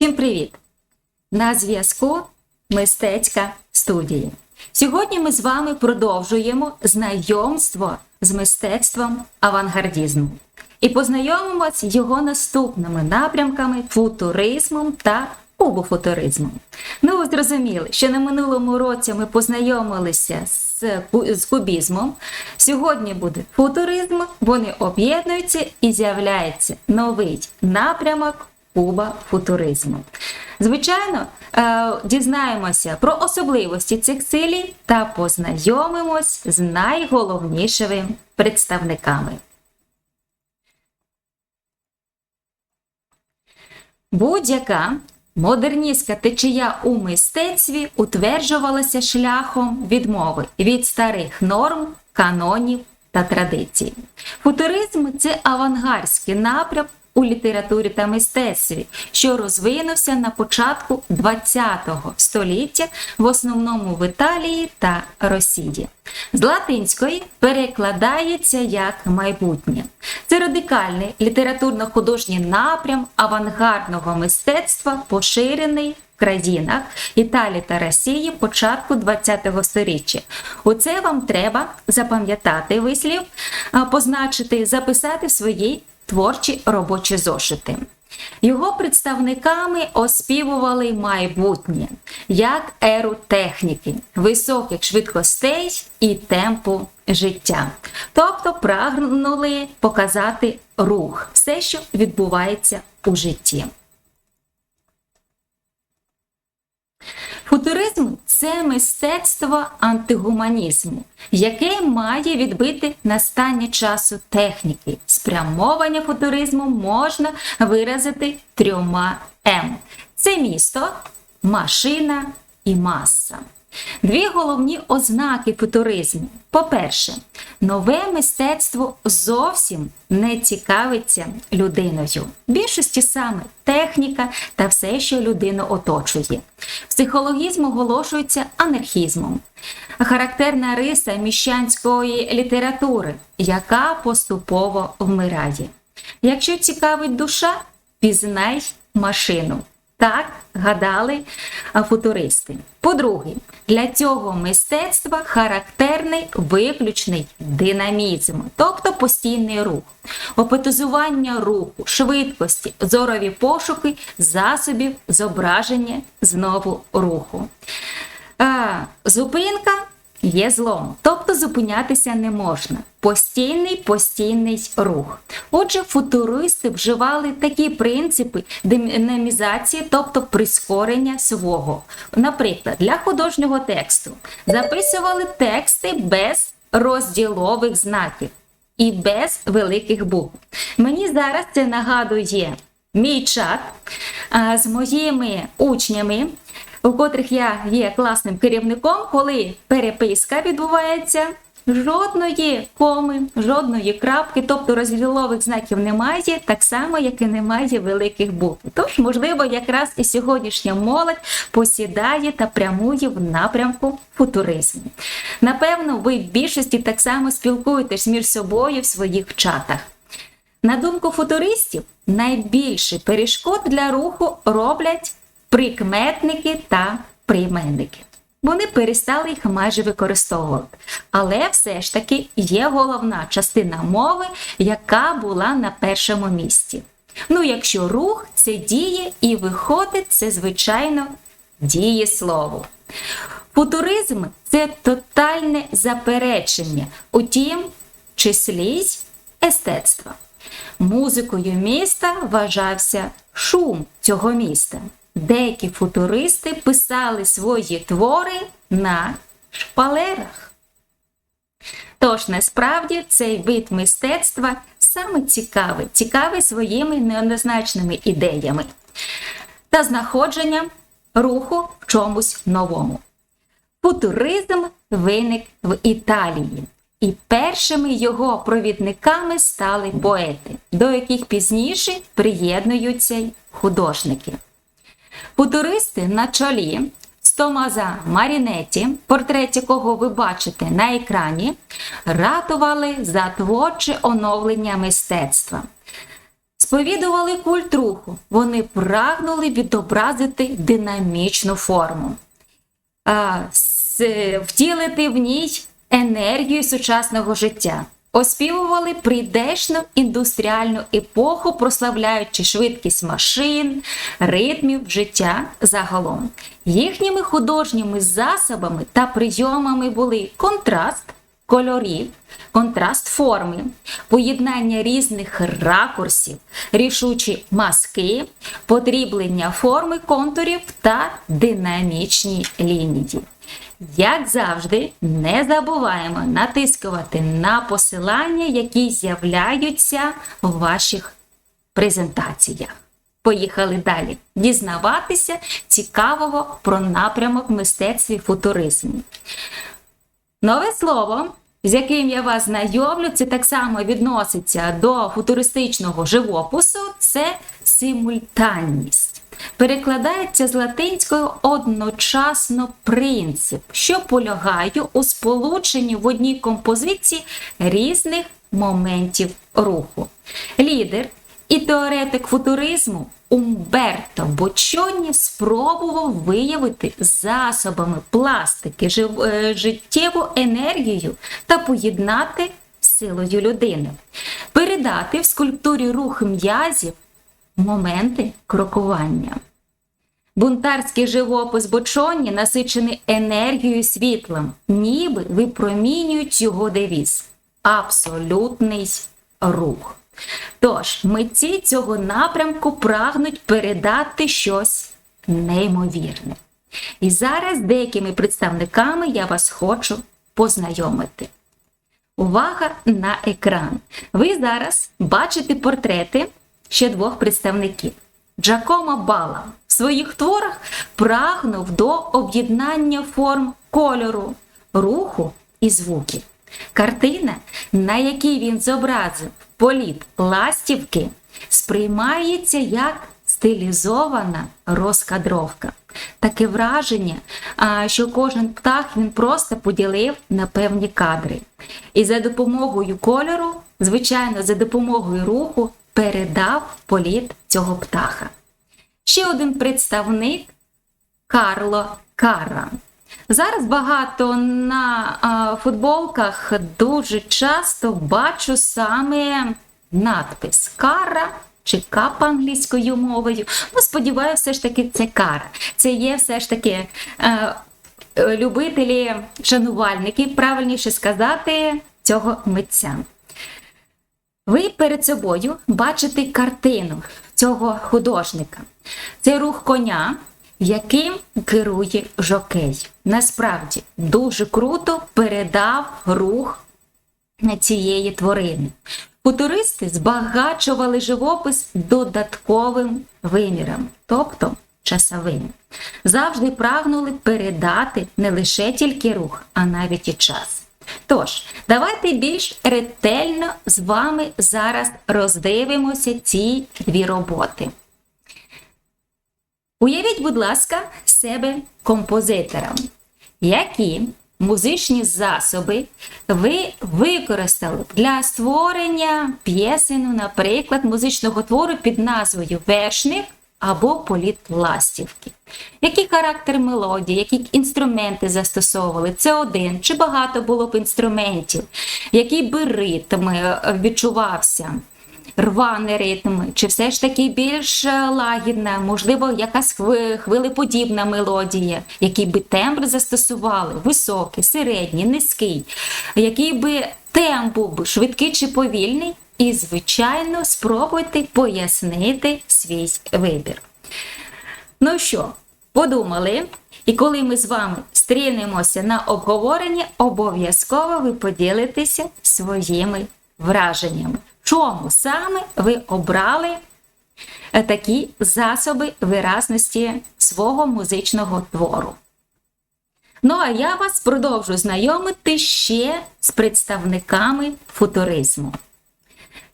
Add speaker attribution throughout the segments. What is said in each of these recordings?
Speaker 1: Всім привіт! На зв'язку Мистецька студія. Сьогодні ми з вами продовжуємо знайомство з мистецтвом авангардізму і познайомимося з його наступними напрямками футуризмом та кубофутуризмом. Ну, ви зрозуміли, що на минулому році ми познайомилися з, з кубізмом. Сьогодні буде футуризм, вони об'єднуються і з'являється новий напрямок куба футуризму. Звичайно, е, дізнаємося про особливості цих стилів та познайомимось з найголовнішими представниками. Будь-яка модерністська течія у мистецтві утверджувалася шляхом відмови від старих норм, канонів та традицій. Футуризм це авангардський напрям у літературі та мистецтві, що розвинувся на початку ХХ століття, в основному в Італії та Росії. З латинської перекладається як майбутнє. Це радикальний літературно-художній напрям авангардного мистецтва, поширений в країнах Італії та Росії початку ХХ століття. Оце вам треба запам'ятати вислів, позначити, записати в своїй творчі робочі зошити. Його представниками оспівували майбутнє як еру техніки, високих швидкостей і темпу життя. Тобто прагнули показати рух, все, що відбувається у житті. Футуризм це мистецтво антигуманізму, яке має відбити настання часу техніки. Спрямовання футуризму можна виразити трьома М: це місто, машина і маса. Дві головні ознаки футуризму. По-перше, нове мистецтво зовсім не цікавиться людиною. В більшості саме техніка та все, що людину оточує. Психологізм оголошується анархізмом. Характерна риса міщанської літератури, яка поступово вмирає. Якщо цікавить душа, пізнай машину. Так гадали футуристи. По-друге, для цього мистецтва характерний виключний динамізм, тобто постійний рух, опетизування руху, швидкості, зорові пошуки засобів зображення знову руху. Зупинка є злом, тобто зупинятися не можна. Постійний постійний рух. Отже, футуристи вживали такі принципи динамізації, тобто прискорення свого. Наприклад, для художнього тексту записували тексти без розділових знаків і без великих букв. Мені зараз це нагадує мій чат з моїми учнями, у котрих я є класним керівником, коли переписка відбувається. Жодної коми, жодної крапки, тобто розділових знаків немає, так само, як і немає великих букв. Тож, можливо, якраз і сьогоднішня молодь посідає та прямує в напрямку футуризму. Напевно, ви в більшості так само спілкуєтесь між собою в своїх чатах. На думку футуристів, найбільше перешкод для руху роблять прикметники та прийменники. Вони перестали їх майже використовувати. Але все ж таки є головна частина мови, яка була на першому місці. Ну, якщо рух це діє і виходить, це, звичайно, дієслово. Футуризм це тотальне заперечення, утім, числі й естетства. Музикою міста вважався шум цього міста. Деякі футуристи писали свої твори на шпалерах. Тож насправді цей вид мистецтва саме цікавий, цікавий своїми неоднозначними ідеями та знаходженням руху в чомусь новому. Футуризм виник в Італії, і першими його провідниками стали поети, до яких пізніше приєднуються й художники. Футуристи на чолі з Томаза Марінеті, портрет якого ви бачите на екрані, ратували за творче оновлення мистецтва. сповідували культ руху. Вони прагнули відобразити динамічну форму, втілити в ній енергію сучасного життя. Оспівували прийдешну індустріальну епоху, прославляючи швидкість машин, ритмів життя загалом. Їхніми художніми засобами та прийомами були контраст кольорів, контраст форми, поєднання різних ракурсів, рішучі маски, подріблення форми контурів та динамічні лінії. Як завжди, не забуваємо натискувати на посилання, які з'являються в ваших презентаціях. Поїхали далі дізнаватися цікавого про напрямок мистецтві футуризму. Нове слово, з яким я вас знайомлю, це так само відноситься до футуристичного живопису, це симультанність. Перекладається з латинської одночасно принцип, що полягає у сполученні в одній композиції різних моментів руху. Лідер і теоретик футуризму Умберто Бочоні спробував виявити засобами пластики е, життєву енергію та поєднати силою людини, передати в скульптурі рух м'язів моменти крокування. Бунтарський живопис Бочоні насичений енергією світлом, ніби випромінюють його девіз абсолютний рух. Тож, митці цього напрямку прагнуть передати щось неймовірне. І зараз деякими представниками я вас хочу познайомити. Увага на екран. Ви зараз бачите портрети ще двох представників. Джакомо Бала в своїх творах прагнув до об'єднання форм кольору, руху і звуків. Картина, на якій він зобразив політ ластівки, сприймається як стилізована розкадровка. Таке враження, що кожен птах він просто поділив на певні кадри. І за допомогою кольору, звичайно, за допомогою руху, передав політ цього птаха. Ще один представник Карло Карра. Зараз багато на футболках дуже часто бачу саме надпис Кара чи капа англійською мовою. Ну, сподіваюся, все ж таки це кара. Це є все ж таки е, любителі, шанувальники, правильніше сказати, цього митця. Ви перед собою бачите картину цього художника. Це рух коня, яким керує жокей. Насправді дуже круто передав рух цієї тварини. Футуристи збагачували живопис додатковим виміром, тобто часовим. Завжди прагнули передати не лише тільки рух, а навіть і час. Тож, давайте більш ретельно з вами зараз роздивимося ці дві роботи. Уявіть, будь ласка, себе композитором, які музичні засоби ви використали для створення п'єсину, наприклад, музичного твору під назвою Вершник або Політ ластівки. Який характер мелодії, які інструменти застосовували? Це один. Чи багато було б інструментів, який би ритм е, відчувався? рваний ритм, чи все ж таки більш е, лагідна, можливо, якась хвилеподібна мелодія, який би тембр застосували, високий, середній, низький, який би темп був? Швидкий чи повільний, і, звичайно, спробуйте пояснити свій вибір. Ну що, подумали? І коли ми з вами стрінемося на обговоренні, обов'язково ви поділитеся своїми враженнями. Чому саме ви обрали такі засоби виразності свого музичного твору? Ну, а я вас продовжу знайомити ще з представниками футуризму.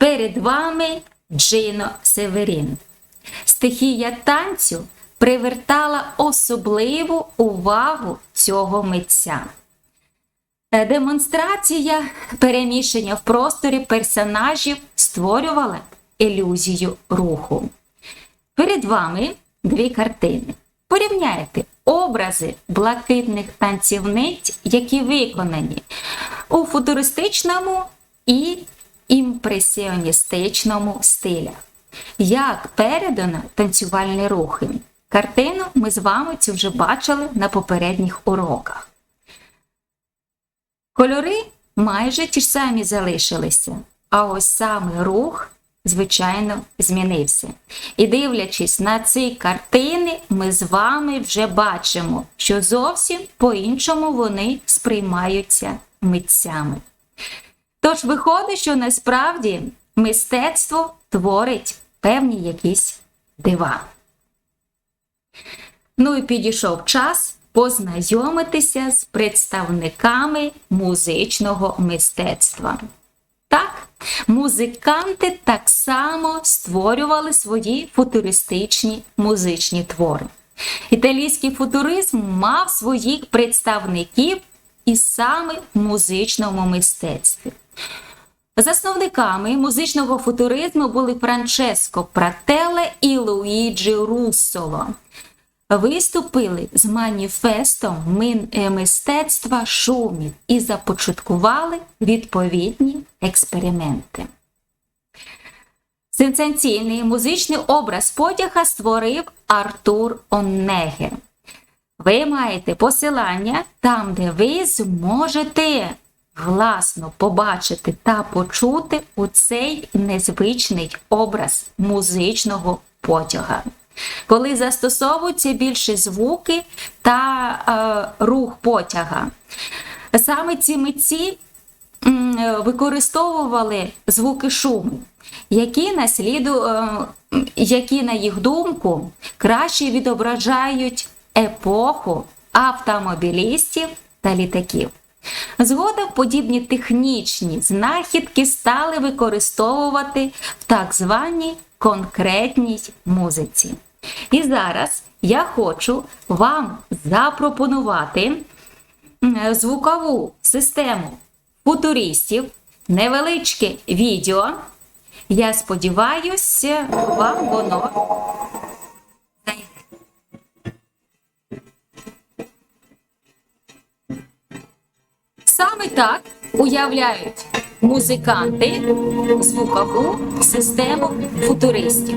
Speaker 1: Перед вами Джино Северін. Стихія танцю привертала особливу увагу цього митця. Е, Демонстрація переміщення в просторі персонажів створювала ілюзію руху. Перед вами дві картини. Порівняйте образи блакитних танцівниць, які виконані у футуристичному і імпресіоністичному стилях. Як передано танцювальні рухи. Картину ми з вами цю вже бачили на попередніх уроках. Кольори майже ті ж самі залишилися, а ось саме рух, звичайно, змінився. І дивлячись на ці картини, ми з вами вже бачимо, що зовсім по-іншому вони сприймаються митцями. Тож виходить, що насправді мистецтво творить певні якісь дива. Ну і підійшов час познайомитися з представниками музичного мистецтва. Так, музиканти так само створювали свої футуристичні музичні твори. Італійський футуризм мав своїх представників і саме в музичному мистецтві. Засновниками музичного футуризму були Франческо Прателе і Луїджі Руссоло. Виступили з маніфестом мистецтва шумів і започаткували відповідні експерименти. Сенсаційний музичний образ потяга створив Артур Оннегер. Ви маєте посилання там, де ви зможете власно побачити та почути у цей незвичний образ музичного потяга. Коли застосовуються більше звуки та е, рух потяга. Саме ці митці використовували звуки шуму, які, насліду, е, які, на їх думку, краще відображають епоху автомобілістів та літаків. Згодом подібні технічні знахідки стали використовувати в так званій конкретній музиці. І зараз я хочу вам запропонувати звукову систему футуристів, невеличке відео. Я сподіваюся, вам воно Саме так уявляють музиканти звукову систему футуристів.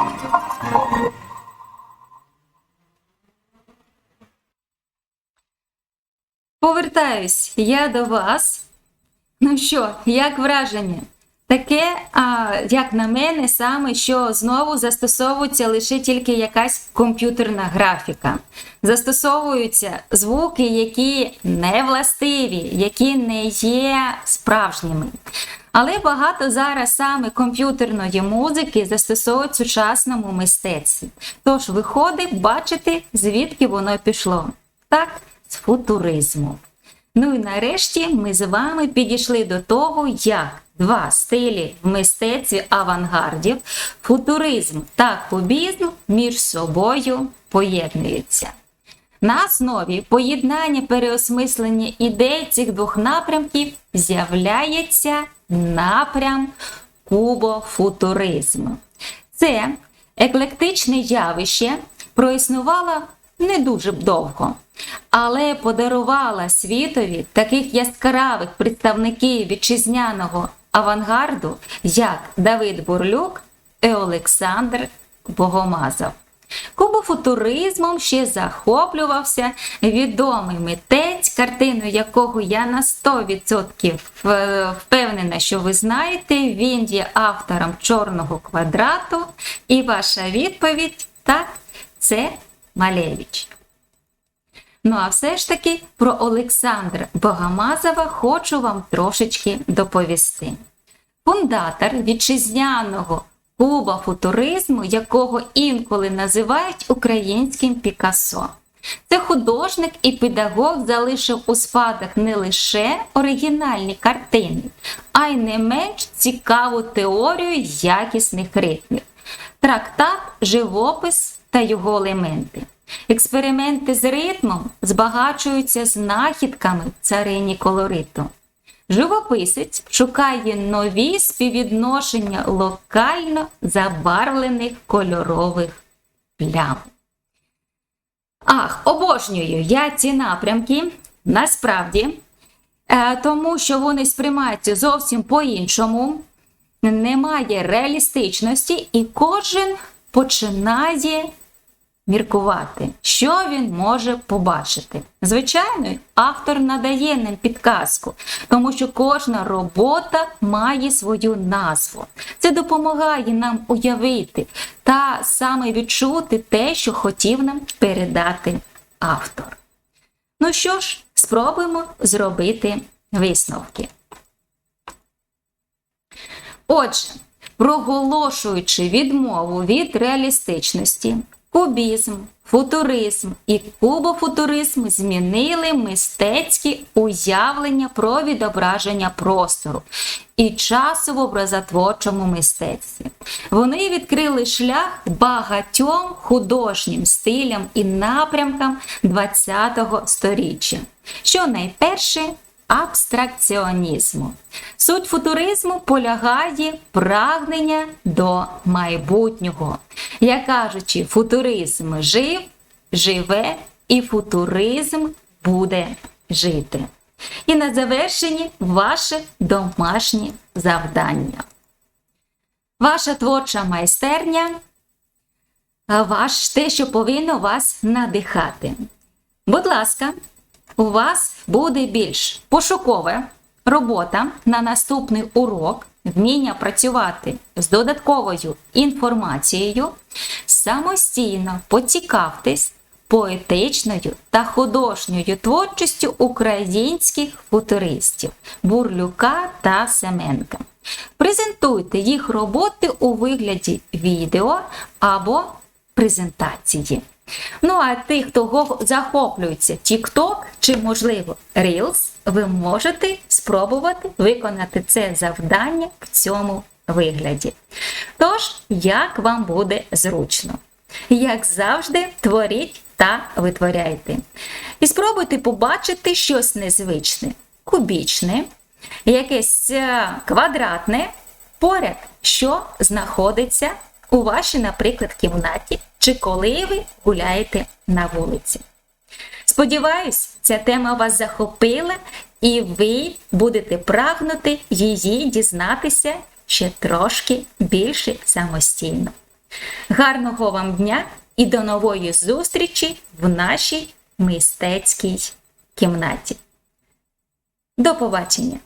Speaker 1: Повертаюсь я до вас. Ну що, як враження? Таке, а, як на мене, саме що знову застосовується лише тільки якась комп'ютерна графіка. Застосовуються звуки, які не властиві, які не є справжніми. Але багато зараз саме комп'ютерної музики застосовують сучасному мистецтві. Тож виходить, бачити, звідки воно пішло. Так, з футуризму. Ну і нарешті ми з вами підійшли до того, як два стилі в мистецтві авангардів, футуризм та кубізм між собою поєднуються. На основі поєднання переосмислення ідей цих двох напрямків з'являється напрям кубофутуризму. Це еклектичне явище проіснувало не дуже довго, але подарувала світові таких яскравих представників вітчизняного авангарду, як Давид Бурлюк і Олександр Богомазов. Кубофутуризмом ще захоплювався відомий митець, картину якого я на 100% впевнена, що ви знаєте. Він є автором чорного квадрату, і ваша відповідь Так, це Малевич. Ну а все ж таки про Олександра Богомазова хочу вам трошечки доповісти. Фундатор вітчизняного клуба футуризму, якого інколи називають українським Пікассо. Це художник і педагог залишив у спадок не лише оригінальні картини, а й не менш цікаву теорію якісних ритмів, трактат, живопис та його елементи. Експерименти з ритмом збагачуються знахідками царині колориту. Живописець шукає нові співвідношення локально забарвлених кольорових плям. Ах, обожнюю я ці напрямки насправді, е, тому що вони сприймаються зовсім по-іншому, немає реалістичності, і кожен починає міркувати, що він може побачити. Звичайно, автор надає нам підказку, тому що кожна робота має свою назву. Це допомагає нам уявити та саме відчути те, що хотів нам передати автор. Ну що ж, спробуємо зробити висновки. Отже, проголошуючи відмову від реалістичності, кубізм, футуризм і кубофутуризм змінили мистецькі уявлення про відображення простору і часу в образотворчому мистецтві. Вони відкрили шлях багатьом художнім стилям і напрямкам ХХ століття, що найперше абстракціонізму. Суть футуризму полягає прагнення до майбутнього. Як кажучи, футуризм жив, живе і футуризм буде жити. І на завершенні ваше домашнє завдання. Ваша творча майстерня, ваш те, що повинно вас надихати. Будь ласка, у вас буде більш пошукова робота на наступний урок, вміння працювати з додатковою інформацією, самостійно поцікавтесь поетичною та художньою творчістю українських футуристів Бурлюка та Семенка. Презентуйте їх роботи у вигляді відео або презентації. Ну, а тих, хто захоплюється TikTok чи, можливо, Reels, ви можете спробувати виконати це завдання в цьому вигляді. Тож, як вам буде зручно? Як завжди, творіть та витворяйте. І спробуйте побачити щось незвичне, кубічне, якесь е, квадратне, поряд, що знаходиться у вашій, наприклад, кімнаті, чи коли ви гуляєте на вулиці. Сподіваюсь, ця тема вас захопила, і ви будете прагнути її дізнатися ще трошки більше самостійно. Гарного вам дня і до нової зустрічі в нашій мистецькій кімнаті. До побачення!